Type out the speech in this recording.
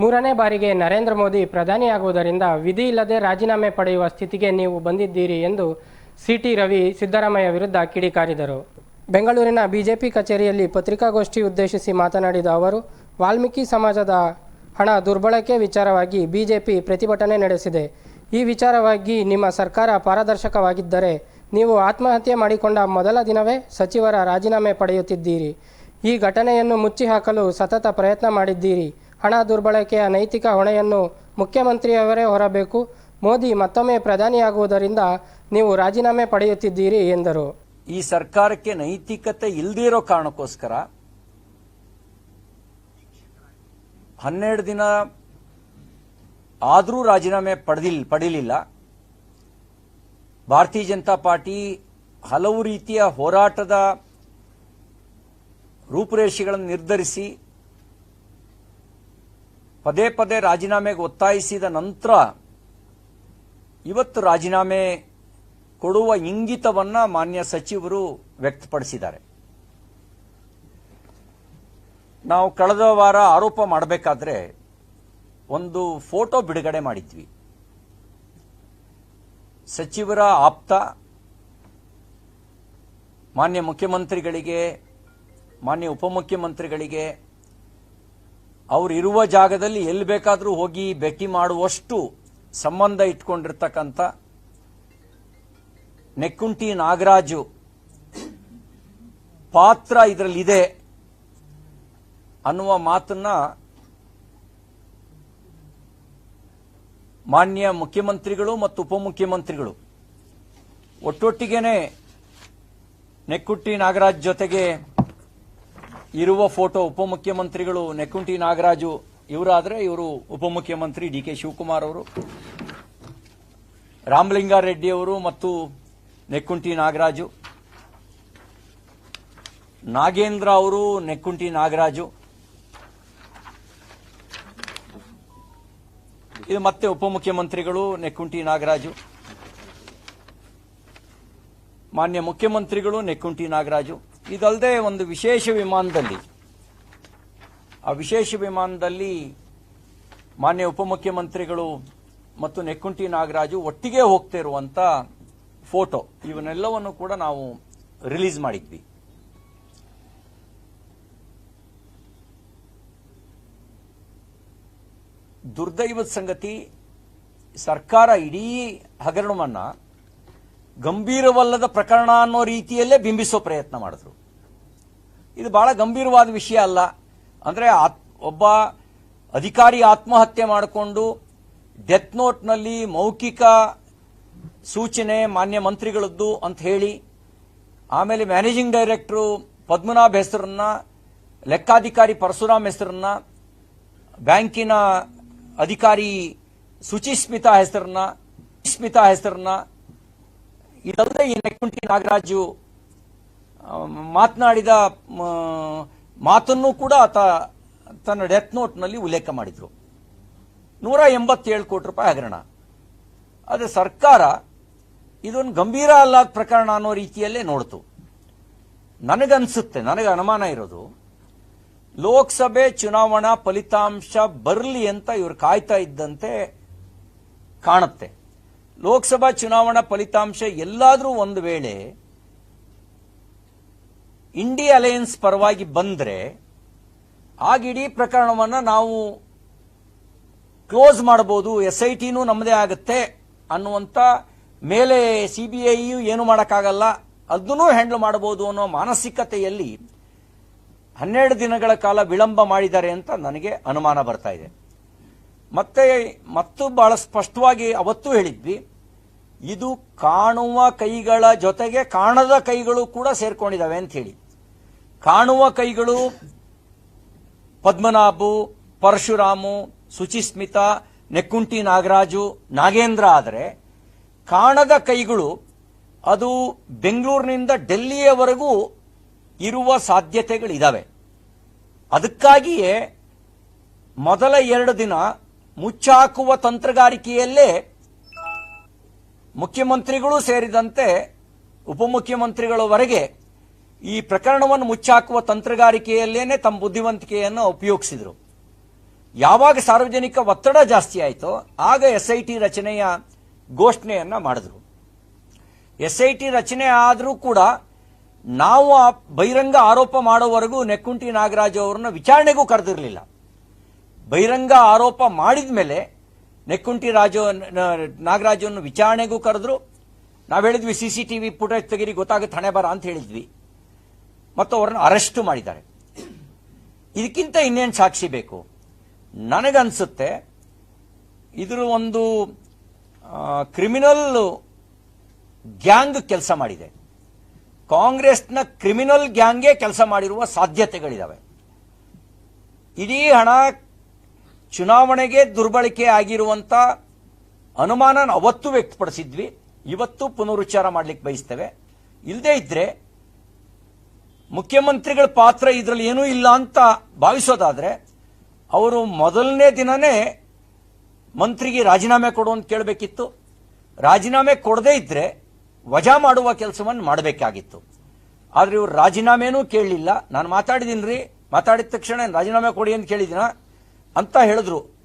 ಮೂರನೇ ಬಾರಿಗೆ ನರೇಂದ್ರ ಮೋದಿ ಪ್ರಧಾನಿಯಾಗುವುದರಿಂದ ವಿಧಿ ಇಲ್ಲದೆ ರಾಜೀನಾಮೆ ಪಡೆಯುವ ಸ್ಥಿತಿಗೆ ನೀವು ಬಂದಿದ್ದೀರಿ ಎಂದು ಸಿಟಿ ರವಿ ಸಿದ್ದರಾಮಯ್ಯ ವಿರುದ್ಧ ಕಿಡಿಕಾರಿದರು. ಬೆಂಗಳೂರಿನ ಬಿಜೆಪಿ ಕಚೇರಿಯಲ್ಲಿ ಪತ್ರಿಕಾಗೋಷ್ಠಿ ಉದ್ದೇಶಿಸಿ ಮಾತನಾಡಿದ ಅವರು, ವಾಲ್ಮೀಕಿ ಸಮಾಜದ ಹಣ ದುರ್ಬಳಕೆ ವಿಚಾರವಾಗಿ ಬಿಜೆಪಿ ಪ್ರತಿಭಟನೆ ನಡೆಸಿದೆ. ಈ ವಿಚಾರವಾಗಿ ನಿಮ್ಮ ಸರ್ಕಾರ ಪಾರದರ್ಶಕವಾಗಿದ್ದರೆ ನೀವು ಆತ್ಮಹತ್ಯೆ ಮಾಡಿಕೊಂಡ ಮೊದಲ ದಿನವೇ ಸಚಿವರ ರಾಜೀನಾಮೆ ಪಡೆಯುತ್ತಿದ್ದೀರಿ. ಈ ಘಟನೆಯನ್ನು ಮುಚ್ಚಿ ಹಾಕಲು ಸತತ ಪ್ರಯತ್ನ ಮಾಡಿದ್ದೀರಿ. ಹಣ ದುರ್ಬಳಕೆಯ ನೈತಿಕ ಹೊಣೆಯನ್ನು ಮುಖ್ಯಮಂತ್ರಿಯವರೇ ಹೊರಬೇಕು. ಮೋದಿ ಮತ್ತೊಮ್ಮೆ ಪ್ರಧಾನಿಯಾಗುವುದರಿಂದ ನೀವು ರಾಜೀನಾಮೆ ಪಡೆಯುತ್ತಿದ್ದೀರಿ, ಎಂದರು. ಈ ಸರ್ಕಾರಕ್ಕೆ ನೈತಿಕತೆ ಇಲ್ದಿರೋ ಕಾರಣಕ್ಕೋಸ್ಕರ ಹನ್ನೆರಡು ದಿನ ಆದರೂ ರಾಜೀನಾಮೆ ಪಡೆದಿಲ್, ಪಡೀಲಿಲ್ಲ. ಭಾರತೀಯ ಜನತಾ ಪಾರ್ಟಿ ಹಲವು ರೀತಿಯ ಹೋರಾಟದ ರೂಪುರೇಷೆಗಳನ್ನು ನಿರ್ಧರಿಸಿ ಪದೇ ಪದೇ ರಾಜೀನಾಮೆಗೆ ಒತ್ತಾಯಿಸಿದ ನಂತರ ಇವತ್ತು ರಾಜೀನಾಮೆ ಕೊಡುವ ಇಂಗಿತವನ್ನು ಮಾನ್ಯ ಸಚಿವರು ವ್ಯಕ್ತಪಡಿಸಿದ್ದಾರೆ. ನಾವು ಕಳೆದ ವಾರ ಆರೋಪ ಮಾಡಬೇಕಾದ್ರೆ ಒಂದು ಫೋಟೋ ಬಿಡುಗಡೆ ಮಾಡಿದ್ವಿ. ಸಚಿವರ ಆಪ್ತ, ಮಾನ್ಯ ಮುಖ್ಯಮಂತ್ರಿಗಳಿಗೆ, ಮಾನ್ಯ ಉಪಮುಖ್ಯಮಂತ್ರಿಗಳಿಗೆ ಅವರಿರುವ ಜಾಗದಲ್ಲಿ ಎಲ್ಲಿ ಬೇಕಾದರೂ ಹೋಗಿ ಭೇಟಿ ಮಾಡುವಷ್ಟು ಸಂಬಂಧ ಇಟ್ಕೊಂಡಿರ್ತಕ್ಕಂಥ ನೆಕ್ಕುಂಟಿ ನಾಗರಾಜು ಪಾತ್ರ ಇದರಲ್ಲಿದೆ ಅನ್ನುವ ಮಾತನ್ನ ಮಾನ್ಯ ಮುಖ್ಯಮಂತ್ರಿಗಳು ಮತ್ತು ಉಪಮುಖ್ಯಮಂತ್ರಿಗಳು. ಒಟ್ಟೊಟ್ಟಿಗೆನೆ ನೆಕ್ಕುಟ್ಟಿ ನಾಗರಾಜ್ ಜೊತೆಗೆ ಇರುವ ಫೋಟೋ ಉಪಮುಖ್ಯಮಂತ್ರಿಗಳು ನೆಕ್ಕುಂಟಿ ನಾಗರಾಜು ಇವರಾದ್ರೆ ಇವರು ಉಪಮುಖ್ಯಮಂತ್ರಿ ಡಿ ಕೆ ಶಿವಕುಮಾರ್ ಅವರು, ರಾಮಲಿಂಗಾರೆಡ್ಡಿ ಅವರು ಮತ್ತು ನೆಕ್ಕುಂಟಿ ನಾಗರಾಜು. ನಾಗೇಂದ್ರ ಅವರು ನೆಕ್ಕುಂಟಿ ನಾಗರಾಜು. ಇದು ಮತ್ತೆ ಉಪಮುಖ್ಯಮಂತ್ರಿಗಳು ನೆಕ್ಕುಂಟಿ ನಾಗರಾಜು. ಮಾನ್ಯ ಮುಖ್ಯಮಂತ್ರಿಗಳು ನೆಕ್ಕುಂಟಿ ನಾಗರಾಜು. ಇದಲ್ಲದೆ ಒಂದು ವಿಶೇಷ ವಿಮಾನದಲ್ಲಿ. ಆ ವಿಶೇಷ ವಿಮಾನದಲ್ಲಿ ಮಾನ್ಯ ಉಪಮುಖ್ಯಮಂತ್ರಿಗಳು ಮತ್ತು ನೆಕ್ಕುಂಟಿ ನಾಗರಾಜು ಒಟ್ಟಿಗೆ ಹೋಗ್ತಿರುವಂತ ಫೋಟೋ. ಇವನ್ನೆಲ್ಲವನ್ನು ಕೂಡ ನಾವು ರಿಲೀಸ್ ಮಾಡಿದ್ವಿ. ದುರ್ದೈವದ ಸಂಗತಿ ಸರ್ಕಾರ ಇಡೀ ಹಗರಣವನ್ನ ಗಂಭೀರವಲ್ಲದ ಪ್ರಕರಣ ಅನ್ನೋ ರೀತಿಯಲ್ಲೇ ಬಿಂಬಿಸೋ ಪ್ರಯತ್ನ ಮಾಡಿದ್ರು. ಇದು ಬಹಳ ಗಂಭೀರವಾದ ವಿಷಯ ಅಲ್ಲ. ಅಂದ್ರೆ ಒಬ್ಬ ಅಧಿಕಾರಿ ಆತ್ಮಹತ್ಯೆ ಮಾಡಿಕೊಂಡು ಡೆತ್ ನೋಟ್ನಲ್ಲಿ ಮೌಖಿಕ ಸೂಚನೆ ಮಾನ್ಯ ಮಂತ್ರಿಗಳದ್ದು ಅಂತ ಹೇಳಿ, ಆಮೇಲೆ ಮ್ಯಾನೇಜಿಂಗ್ ಡೈರೆಕ್ಟರ್ ಪದ್ಮನಾಭ್ ಹೆಸರನ್ನ, ಲೆಕ್ಕಾಧಿಕಾರಿ ಪರಶುರಾಮ್ ಹೆಸರನ್ನ, ಬ್ಯಾಂಕಿನ ಅಧಿಕಾರಿ ಸುಚಿಸ್ಮಿತಾ ಹೆಸರನ್ನ ಸ್ಮಿತಾ ಹೆಸರನ್ನ ಇದಲ್ಲದೆ ಈ ನೆಕ್ಕುಂಟಿ ನಾಗರಾಜು ಮಾತನಾಡಿದ ಮಾತನ್ನು ಕೂಡ ಆತ ತನ್ನ ಡೆತ್ ನೋಟ್ನಲ್ಲಿ ಉಲ್ಲೇಖ ಮಾಡಿದರು. ನೂರ ಎಂಬತ್ತೇಳು ಕೋಟಿ ರೂಪಾಯಿ ಹಗರಣ. ಆದರೆ ಸರ್ಕಾರ ಇದೊಂದು ಗಂಭೀರ ಅಲ್ಲಾದ ಪ್ರಕರಣ ಅನ್ನೋ ರೀತಿಯಲ್ಲೇ ನೋಡ್ತು. ನನಗನ್ಸುತ್ತೆ, ನನಗೆ ಅನುಮಾನ ಇರೋದು, ಲೋಕಸಭೆ ಚುನಾವಣಾ ಫಲಿತಾಂಶ ಬರಲಿ ಅಂತ ಇವರು ಕಾಯ್ತಾ ಇದ್ದಂತೆ ಕಾಣುತ್ತೆ. ಲೋಕಸಭಾ ಚುನಾವಣಾ ಫಲಿತಾಂಶ ಎಲ್ಲಾದರೂ ಒಂದು ವೇಳೆ ಇಂಡಿ ಅಲಯನ್ಸ್ ಪರವಾಗಿ ಬಂದರೆ ಆಗ ಇಡೀ ಪ್ರಕರಣವನ್ನು ನಾವು ಕ್ಲೋಸ್ ಮಾಡಬಹುದು ಎಸ್ ನಮ್ಮದೇ ಆಗುತ್ತೆ ಅನ್ನುವಂಥ ಮೇಲೆ ಸಿಬಿಐಯು ಏನು ಮಾಡೋಕ್ಕಾಗಲ್ಲ, ಅದನ್ನೂ ಹ್ಯಾಂಡಲ್ ಮಾಡಬಹುದು ಅನ್ನೋ ಮಾನಸಿಕತೆಯಲ್ಲಿ ಹನ್ನೆರಡು ದಿನಗಳ ಕಾಲ ವಿಳಂಬ ಮಾಡಿದ್ದಾರೆ ಅಂತ ನನಗೆ ಅನುಮಾನ ಬರ್ತಾ ಇದೆ. ಮತ್ತೆ ಮತ್ತು ಬಹಳ ಸ್ಪಷ್ಟವಾಗಿ ಅವತ್ತೂ ಹೇಳಿದ್ವಿ ಇದು ಕಾಣುವ ಕೈಗಳ ಜೊತೆಗೆ ಕಾಣದ ಕೈಗಳು ಕೂಡ ಸೇರ್ಕೊಂಡಿದ್ದಾವೆ ಅಂತ ಹೇಳಿ. ಕಾಣುವ ಕೈಗಳು ಪದ್ಮನಾಭು, ಪರಶುರಾಮು, ಸುಚಿಸ್ಮಿತಾ, ನೆಕ್ಕುಂಟಿ ನಾಗರಾಜು, ನಾಗೇಂದ್ರ ಆದರೆ ಕಾಣದ ಕೈಗಳು ಅದು ಬೆಂಗಳೂರಿನಿಂದ ಡೆಲ್ಲಿಯವರೆಗೂ ಇರುವ ಸಾಧ್ಯತೆಗಳಿದ್ದಾವೆ ಅದಕ್ಕಾಗಿಯೇ ಮೊದಲ ಎರಡು ದಿನ ಮುಚ್ಚಾಕುವ ತಂತ್ರಗಾರಿಕೆಯಲ್ಲೇ ಮುಖ್ಯಮಂತ್ರಿಗಳು ಸೇರಿದಂತೆ ಉಪಮುಖ್ಯಮಂತ್ರಿಗಳವರೆಗೆ ಈ ಪ್ರಕರಣವನ್ನು ಮುಚ್ಚಾಕುವ ತಂತ್ರಗಾರಿಕೆಯಲ್ಲೇನೆ ತಮ್ಮ ಬುದ್ಧಿವಂತಿಕೆಯನ್ನು ಉಪಯೋಗಿಸಿದರು. ಯಾವಾಗ ಸಾರ್ವಜನಿಕ ಒತ್ತಡ ಜಾಸ್ತಿ ಆಯಿತೋ ಆಗ ಎಸ್ ಐ ಟಿ ರಚನೆಯ ಘೋಷಣೆಯನ್ನ ಮಾಡಿದ್ರು. ಎಸ್ ಐ ರಚನೆ ಆದರೂ ಕೂಡ ನಾವು ಆ ಬಹಿರಂಗ ಆರೋಪ ಮಾಡೋವರೆಗೂ ನೆಕ್ಕುಂಟಿ ನಾಗರಾಜ್ ಅವರನ್ನು ವಿಚಾರಣೆಗೂ ಕರೆದಿರಲಿಲ್ಲ. ಬಹಿರಂಗ ಆರೋಪ ಮಾಡಿದ ಮೇಲೆ ನೆಕ್ಕುಂಟಿ ರಾಜು ನಾಗರಾಜನ್ನು ವಿಚಾರಣೆಗೂ ಕರೆದ್ರು. ನಾವು ಹೇಳಿದ್ವಿ ಸಿ ಸಿ ಟಿವಿ ಫುಟೇಜ್ ತೆಗೀರಿ, ಗೊತ್ತಾಗುತ್ತೆ ಹಣೆ ಬರ ಅಂತ ಹೇಳಿದ್ವಿ. ಮತ್ತು ಅವರನ್ನು ಅರೆಸ್ಟ್ ಮಾಡಿದ್ದಾರೆ. ಇದಕ್ಕಿಂತ ಇನ್ನೇನು ಸಾಕ್ಷಿ ಬೇಕು? ನನಗನ್ಸುತ್ತೆ, ಇದ್ರ ಒಂದು ಕ್ರಿಮಿನಲ್ ಗ್ಯಾಂಗ್ ಕೆಲಸ ಮಾಡಿದೆ. ಕಾಂಗ್ರೆಸ್ನ ಕ್ರಿಮಿನಲ್ ಗ್ಯಾಂಗೇ ಕೆಲಸ ಮಾಡಿರುವ ಸಾಧ್ಯತೆಗಳಿದಾವೆ. ಇಡೀ ಹಣ ಚುನಾವಣೆಗೆ ದುರ್ಬಳಕೆ ಆಗಿರುವಂತ ಅನುಮಾನ ಅವತ್ತು ವ್ಯಕ್ತಪಡಿಸಿದ್ವಿ. ಇವತ್ತು ಪುನರುಚ್ಚಾರ ಮಾಡ್ಲಿಕ್ಕೆ ಬಯಸ್ತೇವೆ. ಇಲ್ಲದೇ ಇದ್ರೆ ಮುಖ್ಯಮಂತ್ರಿಗಳ ಪಾತ್ರ ಇದರಲ್ಲಿ ಏನೂ ಇಲ್ಲ ಅಂತ ಭಾವಿಸೋದಾದ್ರೆ ಅವರು ಮೊದಲನೇ ದಿನನೇ ಮಂತ್ರಿಗೆ ರಾಜೀನಾಮೆ ಕೊಡು ಅಂತ ಕೇಳಬೇಕಿತ್ತು. ರಾಜೀನಾಮೆ ಕೊಡದೇ ಇದ್ರೆ ವಜಾ ಮಾಡುವ ಕೆಲಸವನ್ನು ಮಾಡಬೇಕಾಗಿತ್ತು. ಆದರೆ ಇವರು ರಾಜೀನಾಮೆನೂ ಕೇಳಲಿಲ್ಲ. ನಾನು ಮಾತಾಡಿದ್ದೀನಿ ರೀ ಮಾತಾಡಿದ ತಕ್ಷಣ ರಾಜೀನಾಮೆ ಕೊಡಿ ಅಂತ ಕೇಳಿದಿನ ಅಂತ ಹೇಳಿದ್ರು.